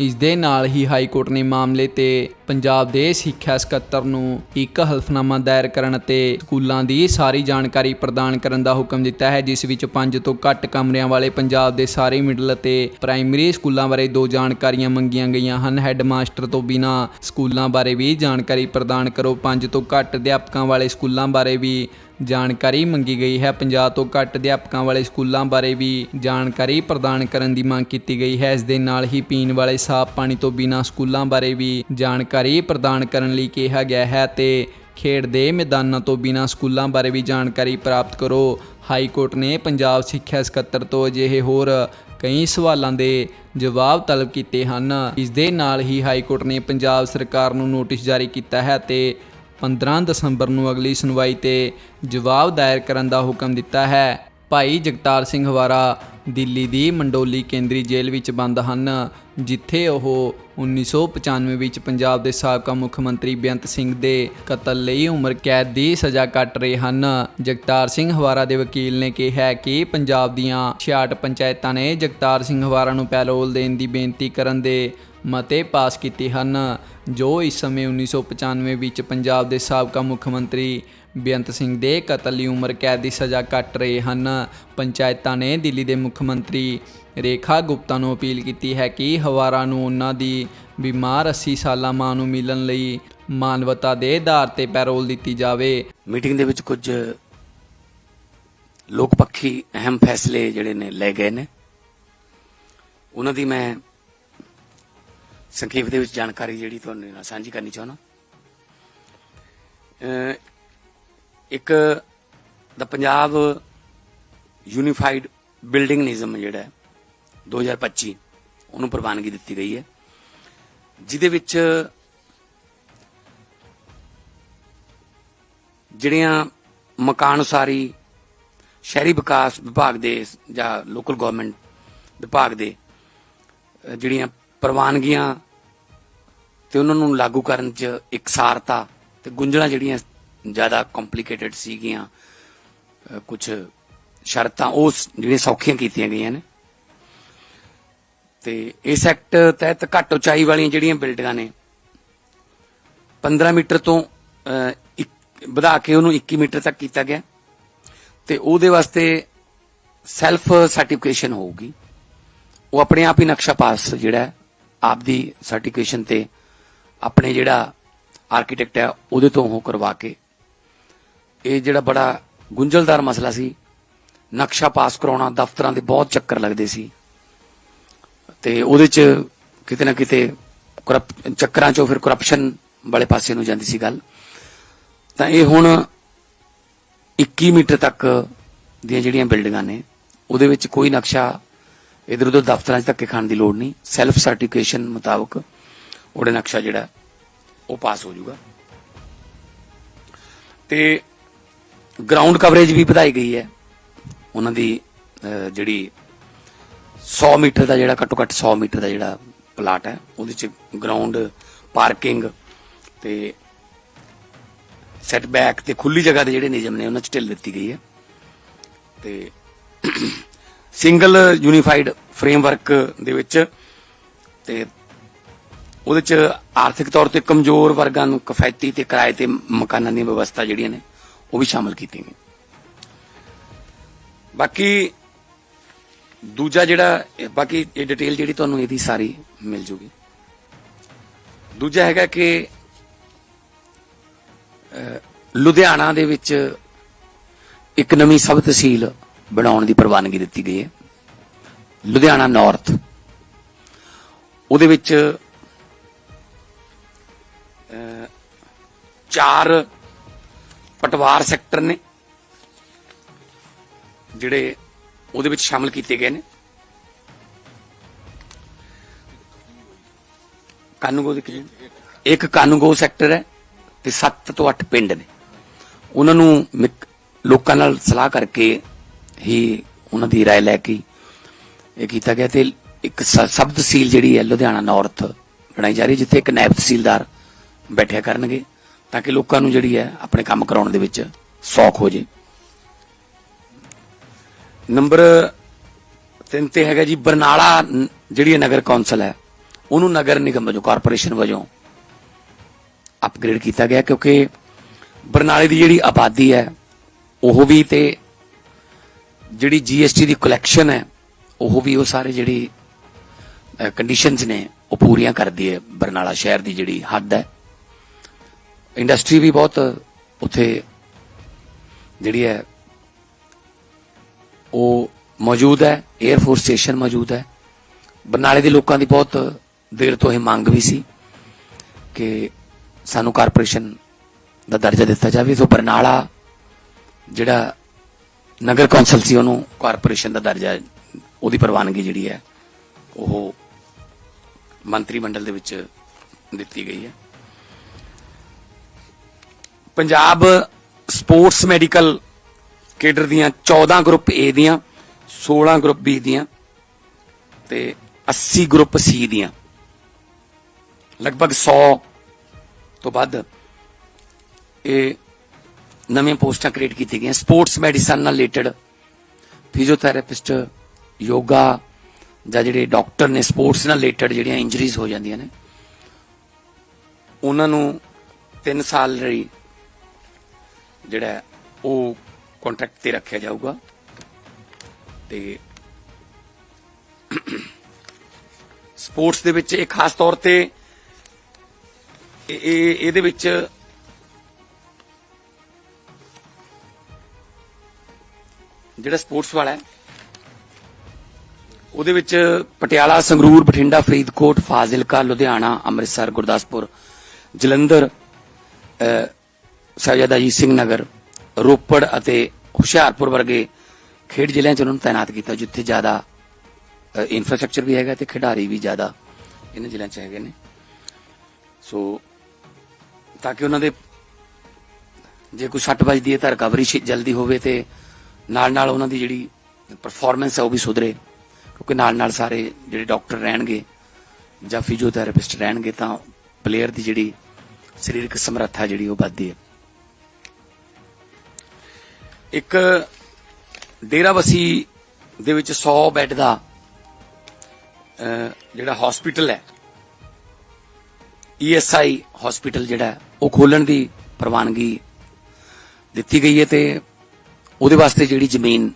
ਇਸ ਦੇ ਨਾਲ ਹੀ ਹਾਈ ਕੋਰਟ ਨੇ ਮਾਮਲੇ ਤੇ ਪੰਜਾਬ ਦੇ ਸਿੱਖਿਆ ਸਕੱਤਰ ਨੂੰ ਇੱਕ ਹਲਫਨਾਮਾ ਦਾਇਰ ਕਰਨ ਅਤੇ ਸਕੂਲਾਂ ਦੀ ਸਾਰੀ ਜਾਣਕਾਰੀ ਪ੍ਰਦਾਨ ਕਰਨ ਦਾ ਹੁਕਮ ਦਿੱਤਾ ਹੈ, ਜਿਸ ਵਿੱਚ ਪੰਜ ਤੋਂ ਘੱਟ ਕਮਰਿਆਂ ਵਾਲੇ ਪੰਜਾਬ ਦੇ ਸਾਰੇ ਮਿਡਲ ਅਤੇ ਪ੍ਰਾਇਮਰੀ ਸਕੂਲਾਂ ਬਾਰੇ ਦੋ ਜਾਣਕਾਰੀਆਂ ਮੰਗੀਆਂ ਗਈਆਂ ਹਨ। ਹੈੱਡਮਾਸਟਰ ਤੋਂ ਬਿਨਾਂ ਸਕੂਲਾਂ ਬਾਰੇ ਵੀ ਜਾਣਕਾਰੀ ਪ੍ਰਦਾਨ ਕਰੋ। ਪੰਜ ਤੋਂ ਘੱਟ ਅਧਿਆਪਕਾਂ ਵਾਲੇ ਸਕੂਲਾਂ ਬਾਰੇ ਵੀ ਜਾਣਕਾਰੀ ਮੰਗੀ ਗਈ ਹੈ। 50 ਤੋਂ ਘੱਟ ਅਧਿਆਪਕਾਂ ਵਾਲੇ ਸਕੂਲਾਂ ਬਾਰੇ ਵੀ ਜਾਣਕਾਰੀ ਪ੍ਰਦਾਨ ਕਰਨ ਦੀ ਮੰਗ ਕੀਤੀ ਗਈ ਹੈ। ਇਸ ਦੇ ਨਾਲ ਹੀ ਪੀਣ ਵਾਲੇ ਸਾਫ਼ ਪਾਣੀ ਤੋਂ ਬਿਨਾਂ ਸਕੂਲਾਂ ਬਾਰੇ ਵੀ ਜਾਣਕਾਰੀ ਪ੍ਰਦਾਨ ਕਰਨ ਲਈ ਕਿਹਾ ਗਿਆ ਹੈ ਤੇ ਖੇਡ ਦੇ ਮੈਦਾਨਾਂ ਤੋਂ ਬਿਨਾਂ ਸਕੂਲਾਂ ਬਾਰੇ ਵੀ ਜਾਣਕਾਰੀ ਪ੍ਰਾਪਤ ਕਰੋ। ਹਾਈ ਕੋਰਟ ਨੇ ਪੰਜਾਬ ਸਿੱਖਿਆ ਸਕੱਤਰ ਤੋਂ ਅਜਿਹੇ ਹੋਰ ਕਈ ਸਵਾਲਾਂ ਦੇ ਜਵਾਬ ਤਲਬ ਕੀਤੇ ਹਨ। ਇਸ ਦੇ ਨਾਲ ਹੀ ਹਾਈ ਕੋਰਟ ਨੇ ਪੰਜਾਬ ਸਰਕਾਰ ਨੂੰ ਨੋਟਿਸ ਜਾਰੀ ਕੀਤਾ ਹੈ ਤੇ 15 ਦਸੰਬਰ ਨੂੰ ਅਗਲੀ ਸੁਣਵਾਈ ਤੇ ਜਵਾਬ ਦਾਇਰ ਕਰਨ ਦਾ ਹੁਕਮ ਦਿੱਤਾ ਹੈ। ਭਾਈ ਜਗਤਾਰ ਸਿੰਘ ਹਵਾਰਾ ਦਿੱਲੀ ਦੀ ਮੰਡੋਲੀ ਕੇਂਦਰੀ ਜੇਲ੍ਹ ਵਿੱਚ ਬੰਦ ਹਨ, ਜਿੱਥੇ ਉਹ 1995 ਵਿੱਚ ਪੰਜਾਬ ਦੇ ਸਾਬਕਾ ਮੁੱਖ ਮੰਤਰੀ ਬੇਅੰਤ ਸਿੰਘ ਦੇ ਕਤਲ ਲਈ ਉਮਰ ਕੈਦ ਦੀ ਸਜ਼ਾ ਕੱਟ ਰਹੇ ਹਨ। ਜਗਤਾਰ ਸਿੰਘ ਹਵਾਰਾ ਦੇ ਵਕੀਲ ਨੇ ਕਿਹਾ ਕਿ ਪੰਜਾਬ ਦੀਆਂ 66 ਪੰਚਾਇਤਾਂ ਨੇ ਜਗਤਾਰ ਸਿੰਘ ਹਵਾਰਾ ਨੂੰ ਪੈਰੋਲ ਦੇਣ ਦੀ ਬੇਨਤੀ ਕਰਨ ਦੇ ਮਤੇ ਪਾਸ ਕੀਤੇ ਹਨ। ਜੋ ਇਸ ਸਮੇਂ 1995 ਵਿੱਚ ਪੰਜਾਬ ਦੇ ਸਾਬਕਾ ਮੁੱਖ ਮੰਤਰੀ ਬੇਅੰਤ ਸਿੰਘ ਦੇ ਕਤਲ ਲਈ ਉਮਰ ਕੈਦ ਦੀ ਸਜ਼ਾ ਕੱਟ ਰਹੇ ਹਨ। ਪੰਚਾਇਤਾਂ ਨੇ ਦਿੱਲੀ ਦੇ ਮੁੱਖ ਮੰਤਰੀ ਰੇਖਾ ਗੁਪਤਾ ਨੂੰ ਅਪੀਲ ਕੀਤੀ ਹੈ ਕਿ ਹਵਾਰਾ ਨੂੰ ਉਹਨਾਂ ਦੀ ਬਿਮਾਰ 80 ਸਾਲਾ ਮਾਂ ਨੂੰ ਮਿਲਣ ਲਈ ਮਾਨਵਤਾ ਦੇ ਆਧਾਰ ਤੇ ਪੈਰੋਲ ਦਿੱਤੀ ਜਾਵੇ। ਮੀਟਿੰਗ ਦੇ ਵਿੱਚ ਕੁਝ ਲੋਕ ਪੱਖੀ ਅਹਿਮ ਫੈਸਲੇ ਜਿਹੜੇ ਨੇ ਲਏ ਗਏ ਨੇ। ਉਹਨਾਂ ਦੀ ਮੈਂ ਸੰਖੇਪ ਦੇ ਵਿੱਚ ਜਾਣਕਾਰੀ ਜਿਹੜੀ ਤੁਹਾਨੂੰ ਨਾਲ ਸਾਂਝੀ ਕਰਨੀ ਚਾਹੁੰਦਾ। ਇੱਕ ਦਾ ਪੰਜਾਬ ਯੂਨੀਫਾਈਡ ਬਿਲਡਿੰਗ ਨਿਜ਼ਮ ਜਿਹੜਾ ਹੈ 2025 ਉਹਨੂੰ ਪ੍ਰਵਾਨਗੀ ਦਿੱਤੀ ਗਈ ਹੈ। ਜਿਹਦੇ ਵਿੱਚ ਜਿਹੜੀਆਂ ਮਕਾਨ ਉਸਾਰੀ ਸ਼ਹਿਰੀ ਵਿਕਾਸ ਵਿਭਾਗ ਦੇ ਜਾਂ ਲੋਕਲ ਗਵਰਨਮੈਂਟ ਵਿਭਾਗ ਦੇ ਜਿਹੜੀਆਂ ਪ੍ਰਵਾਨਗੀਆਂ ਤੇ ਉਹਨਾਂ ਨੂੰ ਲਾਗੂ ਕਰਨ 'ਚ ਇਕਸਾਰਤਾ ਤੇ ਗੁੰਝਲਾਂ ਜਿਹੜੀਆਂ ਜ਼ਿਆਦਾ ਕੰਪਲਿਕੇਟਡ ਸੀਗੀਆਂ ਕੁਝ ਸ਼ਰਤਾਂ ਉਹ ਜਿਹੜੀਆਂ ਸੌਖੀਆਂ ਕੀਤੀਆਂ ਗਈਆਂ ਨੇ। ਤੇ ਇਸ ਐਕਟ ਤਹਿਤ ਘੱਟ ਉਚਾਈ ਵਾਲੀਆਂ ਜਿਹੜੀਆਂ ਬਿਲਡਿੰਗਾਂ ਨੇ 15 ਮੀਟਰ ਤੋਂ ਇੱਕ- ਵਧਾ ਕੇ ਉਹਨੂੰ 21 ਮੀਟਰ ਤੱਕ ਕੀਤਾ ਗਿਆ ਤੇ ਉਹਦੇ ਵਾਸਤੇ ਸੈਲਫ ਸਰਟੀਫਿਕੇਸ਼ਨ ਹੋਊਗੀ। ਉਹ ਆਪਣੇ ਆਪ ਹੀ ਨਕਸ਼ਾ ਪਾਸ ਜਿਹੜਾ ਹੈ, ਆਪ ਦੀ ਸਰਟੀਫਿਕੇਸ਼ਨ ਤੇ ਆਪਣੇ ਜਿਹੜਾ ਆਰਕੀਟੈਕਟ ਹੈ, ਉਹਦੇ ਤੋਂ ਉਹ ਕਰਵਾ ਕੇ ਇਹ ਜਿਹੜਾ ਬੜਾ ਗੁੰਝਲਦਾਰ ਮਸਲਾ ਸੀ। ਨਕਸ਼ਾ ਪਾਸ ਕਰਾਉਣਾ, ਦਫ਼ਤਰਾਂ ਦੇ ਬਹੁਤ ਚੱਕਰ ਲੱਗਦੇ ਸੀ। ਤੇ ਉਹਦੇ ਚ ਕਿਤੇ ਨਾ ਕਿਤੇ ਕਰਪ- ਚੱਕਰਾਂ ਚੋਂ ਫਿਰ ਕਰਪਸ਼ਨ ਵਾਲੇ ਪਾਸੇ ਨੂੰ ਜਾਂਦੀ ਸੀ ਗੱਲ। ਤਾਂ ਇਹ ਹੁਣ 21 ਮੀਟਰ ਤੱਕ ਦੀਆਂ ਜਿਹੜੀਆਂ ਬਿਲਡਿੰਗਾਂ ਨੇ, ਉਹਦੇ ਵਿੱਚ ਕੋਈ ਨਕਸ਼ਾ ਇਧਰ ਉਧਰ ਦਫ਼ਤਰਾਂ 'ਚ ਧੱਕੇ ਖਾਣ ਦੀ ਲੋੜ ਨਹੀਂ। ਸੈਲਫ ਸਰਟੀਫਿਕੇਸ਼ਨ ਮੁਤਾਬਕ ਉਹਦੇ ਨਕਸ਼ਾ ਜਿਹੜਾ, ਉਹ ਪਾਸ ਹੋ ਜਾਊਗਾ। ਤੇ ਗਰਾਊਂਡ ਕਵਰੇਜ ਵੀ ਵਧਾਈ ਗਈ ਹੈ। ਉਹਨਾਂ ਦੀ ਜਿਹੜੀ 100 ਮੀਟਰ ਦਾ ਜਿਹੜਾ, ਘੱਟੋ ਘੱਟ 100 ਮੀਟਰ ਦਾ ਜਿਹੜਾ ਪਲਾਟ ਹੈ, ਉਹਦੇ ਚ ਗਰਾਊਂਡ ਪਾਰਕਿੰਗ ਤੇ ਸੈਟਬੈਕ ਤੇ ਖੁੱਲੀ ਜਗ੍ਹਾ ਦੇ ਜਿਹੜੇ ਨਿਯਮ ਨੇ, ਉਹਨਾਂ ਚ ਢਿੱਲ ਦਿੱਤੀ ਗਈ ਹੈ। ਤੇ ਸਿੰਗਲ ਯੂਨੀਫਾਈਡ ਫਰੇਮਵਰਕ ਦੇ ਵਿੱਚ ਤੇ ਉਹਦੇ ਚ ਆਰਥਿਕ ਤੌਰ ਤੇ ਕਮਜ਼ੋਰ ਵਰਗਾਂ ਨੂੰ ਕਿਫਾਇਤੀ ਤੇ ਕਿਰਾਏ ਤੇ ਮਕਾਨਾਂ ਦੀ ਵਿਵਸਥਾ ਜਿਹੜੀਆਂ ਨੇ, ਉਹ ਵੀ ਸ਼ਾਮਲ ਕੀਤੀ ਨੇ ਬਾਕੀ ਦੂਜਾ ਜਿਹੜਾ, ਬਾਕੀ ਇਹ ਡਿਟੇਲ ਜਿਹੜੀ ਤੁਹਾਨੂੰ ਇਹਦੀ ਸਾਰੀ ਮਿਲ ਜੂਗੀ। ਦੂਜਾ ਹੈਗਾ ਕਿ ਲੁਧਿਆਣਾ ਦੇ ਵਿੱਚ ਇੱਕ ਨਵੀਂ ਸਬ ਤਹਿਸੀਲ ਬਣਾਉਣ ਦੀ ਪ੍ਰਵਾਨਗੀ ਦਿੱਤੀ ਗਈ ਹੈ। ਲੁਧਿਆਣਾ ਨਾਰਥ ਉਹਦੇ ਵਿੱਚ ਚਾਰ ਪਟਵਾਰ ਸੈਕਟਰ ਨੇ ਜਿਹੜੇ ਉਹਦੇ ਵਿੱਚ ਸ਼ਾਮਲ ਕੀਤੇ ਗਏ ਨੇ ਕਾਨੂੰਗੋ ਦੇ ਕਿਹੜੇ? ਇੱਕ ਕਾਨੂੰਗੋ ਸੈਕਟਰ ਹੈ ਤੇ 7 ਤੋਂ 8 ਪਿੰਡ ਨੇ ਉਹਨਾਂ ਨੂੰ ਮਿਕ- ਲੋਕਾਂ ਨਾਲ ਸਲਾਹ ਕਰਕੇ ਹੀ ਉਹਨਾਂ ਦੀ رائے ਲੈ ਕੇ ਇਹ ਕੀਤਾ ਗਿਆ ਤੇ ਇੱਕ ਸ- ਸਬ ਤਹਿਸੀਲ ਜਿਹੜੀ ਹੈ ਲੁਧਿਆਣਾ ਨਾਰਥ ਬਣਾਈ ਜਾ ਰਹੀ ਹੈ, ਜਿੱਥੇ ਇੱਕ ਨਾਇਬ ਤਹਿਸੀਲਦਾਰ ਬੈਠਿਆ ਕਰਨਗੇ ਤਾਂ ਕਿ ਲੋਕਾਂ ਨੂੰ ਜਿਹੜੀ ਹੈ ਆਪਣੇ ਕੰਮ ਕਰਾਉਣ ਦੇ ਵਿੱਚ ਸੌਖ ਹੋ ਜੇ। ਨੰਬਰ 3 ਤੇ ਹੈਗਾ ਜੀ, ਬਰਨਾਲਾ ਜਿਹੜੀ ਨਗਰ ਕੌਂਸਲ ਹੈ, ਉਹਨੂੰ ਨਗਰ ਨਿਗਮ ਵਜੋਂ, ਕਾਰਪੋਰੇਸ਼ਨ ਵਜੋਂ ਅਪਗ੍ਰੇਡ ਕੀਤਾ ਗਿਆ, ਕਿਉਂਕਿ ਬਰਨਾਲੇ ਦੀ ਜਿਹੜੀ ਆਬਾਦੀ ਹੈ, ਉਹ ਵੀ ਤੇ ਜਿਹੜੀ ਜੀਐਸਟੀ ਦੀ ਕਲੈਕਸ਼ਨ ਹੈ, ਉਹ ਵੀ ਉਹ ਸਾਰੇ ਜਿਹੜੀ ਕੰਡੀਸ਼ਨਸ ਨੇ, ਉਹ ਪੂਰੀਆਂ ਕਰਦੀ ਹੈ ਬਰਨਾਲਾ ਸ਼ਹਿਰ ਦੀ ਜਿਹੜੀ ਹੱਦ ਹੈ। ਇੰਡਸਟਰੀ ਵੀ ਬਹੁਤ ਉੱਥੇ ਜਿਹੜੀ ਹੈ, ਉਹ ਮੌਜੂਦ ਹੈ 에ਅਰ ਫੋਰਸ ਸਟੇਸ਼ਨ ਮੌਜੂਦ ਹੈ। ਬਰਨਾਲੇ ਦੇ ਲੋਕਾਂ ਦੀ ਬਹੁਤ ਦੇਰ ਤੋਂ ਇਹ ਮੰਗ ਵੀ ਸੀ ਕਿ ਸਾਨੂੰ ਕਾਰਪੋਰੇਸ਼ਨ ਦਾ ਦਰਜਾ ਦਿੱਤਾ ਜਾਵੇ। ਸੋ ਬਰਨਾਲਾ ਜਿਹੜਾ ਨਗਰ ਕੌਂਸਲ ਸੀ, ਉਹਨੂੰ ਕਾਰਪੋਰੇਸ਼ਨ ਦਾ ਦਰਜਾ, ਉਹਦੀ ਪ੍ਰਵਾਨਗੀ ਜਿਹੜੀ ਹੈ, ਉਹ ਮੰਤਰੀ ਮੰਡਲ ਦੇ ਵਿੱਚ ਦਿੱਤੀ ਗਈ ਹੈ। ਪੰਜਾਬ ਸਪੋਰਟਸ ਮੈਡੀਕਲ ਕੇਡਰ ਦੀਆਂ 14 ਗਰੁੱਪ A ਦੀਆਂ 16 ਗਰੁੱਪ B ਦੀਆਂ ਤੇ 80 ਗਰੁੱਪ C ਦੀਆਂ। ਲਗਭਗ 100 ਤੋਂ ਵੱਧ ਇਹ ਨਵੀਆਂ ਪੋਸਟਾਂ ਕ੍ਰੀਏਟ ਕੀਤੀਆਂ ਗਈਆਂ। ਸਪੋਰਟਸ ਮੈਡੀਸਨ ਨਾਲ ਰਿਲੇਟਡ ਫਿਜ਼ੀਓਥੈਰੇਪਿਸਟ, ਯੋਗਾ ਜਾਂ ਜਿਹੜੇ ਡਾਕਟਰ ਨੇ ਸਪੋਰਟਸ ਨਾਲ ਰਿਲੇਟਡ ਜਿਹੜੀਆਂ ਇੰਜਰੀਜ਼ ਹੋ ਜਾਂਦੀਆਂ ਨੇ, ਉਹਨਾਂ ਨੂੰ 3 ਸਾਲ ਲਈ ਜਿਹੜਾ ਉਹ ਕੰਟਰੈਕਟ ਤੇ ਰੱਖਿਆ ਜਾਊਗਾ। ਤੇ ਸਪੋਰਟਸ ਦੇ ਵਿੱਚ ਇਹ ਖਾਸ ਤੌਰ ਤੇ ਇਹ- ਇਹਦੇ ਵਿੱਚ ਜਿਹੜਾ ਸਪੋਰਟਸ ਵਾਲਾ ਹੈ, ਉਹਦੇ ਵਿੱਚ ਪਟਿਆਲਾ, ਸੰਗਰੂਰ, ਬਠਿੰਡਾ, ਫਰੀਦਕੋਟ, ਫਾਜ਼ਿਲਕਾ, ਲੁਧਿਆਣਾ, ਅੰਮ੍ਰਿਤਸਰ, ਗੁਰਦਾਸਪੁਰ, ਜਲੰਧਰ ਸਾਹਿਬਜ਼ਾਦਾ ਅਜੀਤ ਸਿੰਘ ਨਗਰ, ਰੋਪੜ ਅਤੇ ਹੁਸ਼ਿਆਰਪੁਰ ਵਰਗੇ ਖੇਡ ਜ਼ਿਲ੍ਹਿਆਂ 'ਚ ਉਹਨਾਂ ਨੂੰ ਤਾਇਨਾਤ ਕੀਤਾ, ਜਿੱਥੇ ਜ਼ਿਆਦਾ ਇਨਫਰਾਸਟ੍ਰਕਚਰ ਵੀ ਹੈਗਾ ਤੇ ਖਿਡਾਰੀ ਵੀ ਜ਼ਿਆਦਾ ਇਹਨਾਂ ਜ਼ਿਲ੍ਹਿਆਂ 'ਚ ਹੈਗੇ ਨੇ। ਸੋ, ਤਾਂ ਕਿ ਉਹਨਾਂ ਦੇ ਜੇ ਕੋਈ ਸੱਟ ਵੱਜਦੀ ਹੈ ਤਾਂ ਰਿਕਵਰੀ ਜਲਦੀ ਹੋਵੇ ਤੇ ਨਾਲ ਨਾਲ ਉਹਨਾਂ ਦੀ ਜਿਹੜੀ ਪਰਫਾਰਮੈਂਸ ਹੈ ਉਹ ਵੀ ਸੁਧਰੇ, ਕਿਉਂਕਿ ਨਾਲ ਨਾਲ ਸਾਰੇ ਜਿਹੜੇ ਡਾਕਟਰ ਰਹਿਣਗੇ ਜਾਂ ਫਿਜ਼ੀਓਥੈਰੇਪਿਸਟ ਰਹਿਣਗੇ ਤਾਂ ਪਲੇਅਰ ਦੀ ਜਿਹੜੀ ਸਰੀਰਕ ਸਮਰੱਥਾ ਜਿਹੜੀ ਉਹ ਵੱਧਦੀ ਹੈ। ਇੱਕ ਡੇਰਾਬਸੀ ਦੇ ਵਿੱਚ 100 ਬੈੱਡ ਦਾ ਜਿਹੜਾ ਹਸਪੀਟਲ ਹੈ ਈਐਸਆਈ ਹਸਪੀਟਲ ਜਿਹੜਾ ਉਹ ਖੋਲਣ ਦੀ ਪ੍ਰਵਾਨਗੀ ਦਿੱਤੀ ਗਈ ਹੈ ਤੇ ਉਹਦੇ ਵਾਸਤੇ ਜਿਹੜੀ ਜ਼ਮੀਨ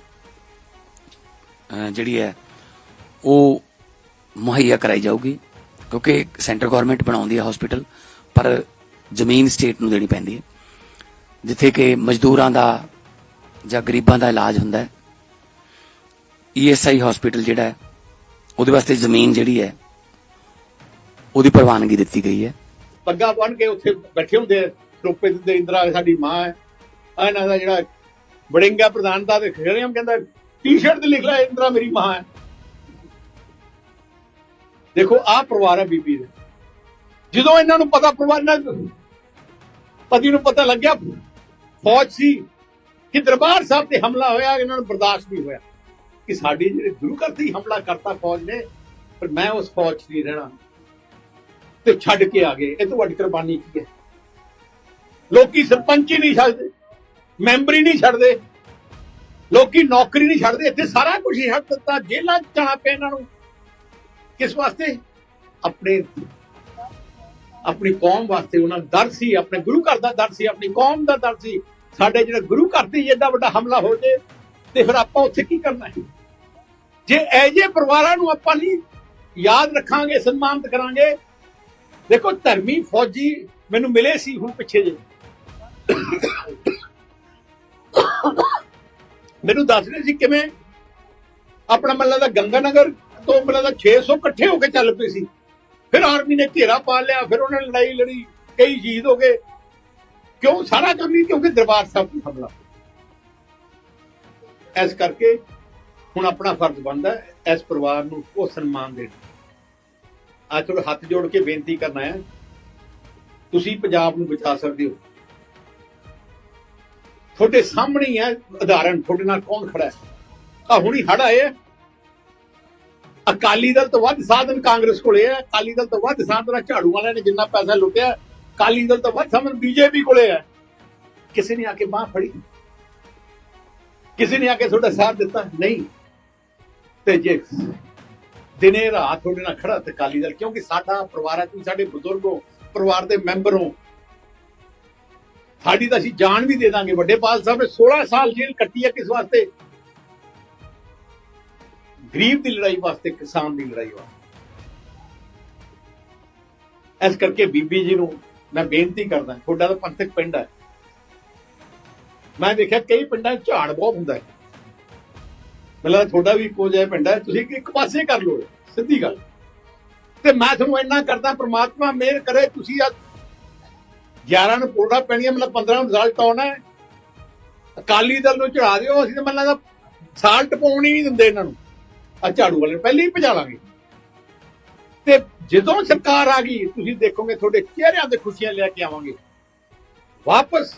ਜਿਹੜੀ ਹੈ, ਉਹ ਮੁਹੱਈਆ ਕਰਾਈ ਜਾਊਗੀ, ਕਿਉਂਕਿ ਸੈਂਟਰ ਗਵਰਨਮੈਂਟ ਬਣਾਉਂਦੀ ਹੈ ਹਸਪੀਟਲ ਪਰ ਜ਼ਮੀਨ ਸਟੇਟ ਨੂੰ ਦੇਣੀ ਪੈਂਦੀ ਹੈ। ਜਿੱਥੇ ਕਿ ਮਜ਼ਦੂਰਾਂ ਦਾ ਜਾਂ ਗਰੀਬਾਂ ਦਾ ਇਲਾਜ ਹੁੰਦਾ ਹੈ ਈਐਸਆਈ ਹਸਪੀਟਲ ਜਿਹੜਾ ਹੈ, ਉਹਦੇ ਵਾਸਤੇ ਜ਼ਮੀਨ ਜਿਹੜੀ ਹੈ, ਉਹਦੀ ਪ੍ਰਵਾਨਗੀ ਦਿੱਤੀ ਗਈ ਹੈ। ਪੱਗਾਂ ਬੰਨ ਕੇ ਉੱਥੇ ਬੈਠੇ ਹੁੰਦੇ ਆ ਟੋਪੇ ਦਿੰਦੇ, ਇੰਦਰਾ ਸਾਡੀ ਮਾਂ ਹੈ। ਇਹਨਾਂ ਦਾ ਜਿਹੜਾ ਬੜਿੰਗਾ ਪ੍ਰਧਾਨ ਦਾ ਤੇ ਖੇੜਿਆਮ ਕਹਿੰਦਾ ਟੀ-ਸ਼ਰਟ ਤੇ ਲਿਖ ਲੈ ਇੰਦਰਾ ਮੇਰੀ ਮਾਂ ਹੈ। ਦੇਖੋ, ਆਹ ਪਰਿਵਾਰ ਹੈ ਬੀਬੀ ਦੇ। ਜਦੋਂ ਇਹਨਾਂ ਨੂੰ ਪਤਾ, ਪਰਿਵਾਰ ਨਾਲ ਪਤੀ ਨੂੰ ਪਤਾ ਲੱਗਿਆ, ਫੌਜ ਸੀ ਕਿ ਦਰਬਾਰ ਸਾਹਿਬ ਤੇ ਹਮਲਾ ਹੋਇਆ, ਇਹਨਾਂ ਨੂੰ ਬਰਦਾਸ਼ਤ ਨਹੀਂ ਹੋਇਆ। ਕਿ ਸਾਡੀ ਜਿਹੜੇ ਗੁਰੂ ਘਰ ਤੇ ਹਮਲਾ ਕਰਤਾ ਫੌਜ ਨੇ, ਪਰ ਮੈਂ ਉਸ ਫੌਜ 'ਚ ਨਹੀਂ ਰਹਿਣਾ। ਤੇ ਛੱਡ ਕੇ ਆ ਗਏ। ਇਹ ਤੋਂ ਵੱਡੀ ਕੁਰਬਾਨੀ ਕੀ ਹੈ? ਲੋਕੀ ਸਰਪੰਚ ਹੀ ਨਹੀਂ ਛੱਡਦੇ, ਮੈਂਬਰ ਹੀ ਨਹੀਂ ਛੱਡਦੇ, ਲੋਕੀ ਨੌਕਰੀ ਨਹੀਂ ਛੱਡਦੇ। ਇੱਥੇ ਸਾਰਾ ਕੁਝ ਹੀ ਛੱਡ ਦਿੱਤਾ, ਜੇਲ੍ਹਾਂ 'ਚ ਜਾਣਾ ਪਿਆ ਇਹਨਾਂ ਨੂੰ। ਕਿਸ ਵਾਸਤੇ? ਆਪਣੇ, ਆਪਣੀ ਕੌਮ ਵਾਸਤੇ। ਉਹਨਾਂ ਦਾ ਦਰਦ ਸੀ, ਆਪਣੇ ਗੁਰੂ ਘਰ ਦਾ ਦਰ ਸੀ, ਆਪਣੀ ਕੌਮ ਦਾ ਦਰਦ ਸੀ। ਸਾਡੇ ਜਿਹੜਾ ਗੁਰੂ ਘਰ ਤੇ ਏਡਾ ਵੱਡਾ ਹਮਲਾ ਹੋ ਜੇ, ਤੇ ਫਿਰ ਆਪਾਂ ਉੱਥੇ ਕੀ ਕਰਨਾ ਹੈ? ਜੇ ਐਜੇ ਪਰਿਵਾਰਾਂ ਨੂੰ ਆਪਾਂ ਨਹੀਂ ਯਾਦ ਰੱਖਾਂਗੇ, ਸਨਮਾਨਿਤ ਕਰਾਂਗੇ, ਦੇਖੋ ਧਰਮੀ ਫੌਜੀ ਮੈਨੂੰ ਮਿਲੇ ਸੀ ਹੁਣ ਪਿੱਛੇ ਜੇ ਮੈਨੂੰ ਦੱਸ ਰਹੇ ਸੀ ਕਿਵੇਂ ਆਪਣਾ ਮੱਲਾ ਦਾ ਗੰਗਾਨਗਰ ਤੋਂ ਮੱਲਾ ਦਾ 600 ਇਕੱਠੇ ਹੋ ਕੇ ਚੱਲ ਪਏ ਸੀ। ਫਿਰ ਆਰਮੀ ਨੇ ਘੇਰਾ ਪਾ ਲਿਆ, ਫਿਰ ਉਹਨਾਂ ਨੇ ਲੜਾਈ ਲੜੀ, ਕਈ ਸ਼ਹੀਦ ਹੋ ਗਏ। ਕਿਉਂ? ਸਾਰਾ ਕੰਮ ਹੀ ਕਿਉਂਕਿ ਦਰਬਾਰ ਸਾਹਿਬ ਦੀ ਹਮਲਾ। ਇਸ ਕਰਕੇ ਹੁਣ ਆਪਣਾ ਫਰਜ਼ ਬਣਦਾ ਇਸ ਪਰਿਵਾਰ ਨੂੰ ਉਹ ਸਨਮਾਨ ਦੇਣਾ। ਅੱਜ ਤੁਹਾਡੇ ਹੱਥ ਜੋੜ ਕੇ ਬੇਨਤੀ ਕਰਨਾ ਹੈ, ਤੁਸੀਂ ਪੰਜਾਬ ਨੂੰ ਬਚਾ ਸਕਦੇ ਹੋ। ਤੁਹਾਡੇ ਸਾਹਮਣੇ ਹੀ ਹੈ ਉਦਾਹਰਣ, ਤੁਹਾਡੇ ਨਾਲ ਕੌਣ ਖੜਾ ਹੈ? ਆ ਹੁਣੀ ਹੜ ਆਏ ਹੈ। ਅਕਾਲੀ ਦਲ ਤੋਂ ਵੱਧ ਸਾਧਨ ਕਾਂਗਰਸ ਕੋਲੇ ਹੈ। ਅਕਾਲੀ ਦਲ ਤੋਂ ਵੱਧ ਸਾਧਨ ਝਾੜੂ ਵਾਲਿਆਂ ਨੇ ਜਿੰਨਾ ਪੈਸਾ ਲੁੱਟਿਆ ਅਕਾਲੀ ਦਲ ਤਾਂ ਵੱਧ ਸਮਝ ਬੀਜੇਪੀ ਕੋਲੇ ਹੈ। ਕਿਸੇ ਨੇ ਆ ਕੇ ਬਾਹ ਫੜੀ? ਕਿਸੇ ਨੇ ਆ ਕੇ ਤੁਹਾਡਾ ਸਾਥ ਦਿੱਤਾ? ਨਹੀਂ। ਤੇ ਜੇ ਦਿਨੇ ਰਾਤ ਤੁਹਾਡੇ ਨਾਲ ਖੜਾ ਤੇ ਅਕਾਲੀ ਦਲ, ਕਿਉਂਕਿ ਸਾਡਾ ਪਰਿਵਾਰ ਹੈ, ਤੁਸੀਂ ਸਾਡੇ ਬਜ਼ੁਰਗ ਹੋ, ਪਰਿਵਾਰ ਦੇ ਮੈਂਬਰ ਹੋ। ਸਾਡੀ ਤਾਂ ਅਸੀਂ ਜਾਨ ਵੀ ਦੇ ਦਾਂਗੇ। ਵੱਡੇ ਪਾਲ ਸਾਹਿਬ ਨੇ 16 ਸਾਲ ਜੇਲ੍ਹ ਕੱਟੀ ਹੈ ਕਿਸ ਵਾਸਤੇ? ਗਰੀਬ ਦੀ ਲੜਾਈ ਵਾਸਤੇ, ਕਿਸਾਨ ਦੀ ਲੜਾਈ ਵਾਸਤੇ। ਇਸ ਕਰਕੇ ਬੀਬੀ ਜੀ ਨੂੰ ਮੈਂ ਬੇਨਤੀ ਕਰਦਾ, ਤੁਹਾਡਾ ਤਾਂ ਪੰਥਕ ਪਿੰਡ ਹੈ। ਮੈਂ ਦੇਖਿਆ ਕਈ ਪਿੰਡਾਂ 'ਚ ਝਾੜ ਬਹੁਤ ਹੁੰਦਾ ਹੈ। ਮੈਨੂੰ ਤੁਹਾਡਾ ਵੀ ਇੱਕੋ ਜਿਹਾ ਪਿੰਡ ਹੈ, ਤੁਸੀਂ ਇੱਕ ਪਾਸੇ ਕਰ ਲਓ ਸਿੱਧੀ ਗੱਲ। ਤੇ ਮੈਂ ਤੁਹਾਨੂੰ ਇੰਨਾ ਕਰਦਾ, ਪ੍ਰਮਾਤਮਾ ਮਿਹਰ ਕਰੇ, ਤੁਸੀਂ ਅੱਜ 11 ਨੂੰ ਪੋੜਾ ਪੈਣੀਆਂ, ਮਤਲਬ 15 ਨੂੰ ਰਿਜ਼ਲਟ ਆਉਣਾ ਹੈ। ਅਕਾਲੀ ਦਲ ਨੂੰ ਚੜਾ ਦਿਓ, ਅਸੀਂ ਤਾਂ ਮੈਨੂੰ ਲੱਗਦਾ ਸਾਲ ਟਪਾਉਣ ਨਹੀਂ ਦਿੰਦੇ ਇਹਨਾਂ ਨੂੰ। ਆ ਝਾੜੂ ਵਾਲੇ ਨੂੰ ਪਹਿਲੇ ਹੀ ਭਜਾ ਲਾਂਗੇ। ਤੇ ਜਦੋਂ ਸਰਕਾਰ ਆ ਗਈ, ਤੁਸੀਂ ਦੇਖੋਗੇ ਤੁਹਾਡੇ ਚਿਹਰਿਆਂ ਤੇ ਖੁਸ਼ੀਆਂ ਲੈ ਕੇ ਆਵਾਂਗੇ। ਵਾਪਸ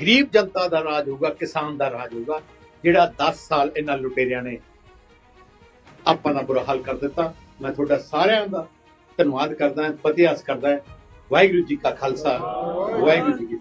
ਗਰੀਬ ਜਨਤਾ ਦਾ ਰਾਜ ਹੋਊਗਾ, ਕਿਸਾਨ ਦਾ ਰਾਜ ਹੋਊਗਾ, ਜਿਹੜਾ 10 ਸਾਲ ਇਹਨਾਂ ਲੁਟੇਰਿਆਂ ਨੇ ਆਪਾਂ ਦਾ ਬੁਰਾ ਹਾਲ ਕਰ ਦਿੱਤਾ। ਮੈਂ ਤੁਹਾਡਾ ਸਾਰਿਆਂ ਦਾ ਧੰਨਵਾਦ ਕਰਦਾ ਹਾਂ ਫਤਿਹ ਕਰਦਾ। ਹਾਂ ਵਾਹਿਗੁਰੂ ਜੀ ਕਾ ਖਾਲਸਾ, ਵਾਹਿਗੁਰੂ ਜੀ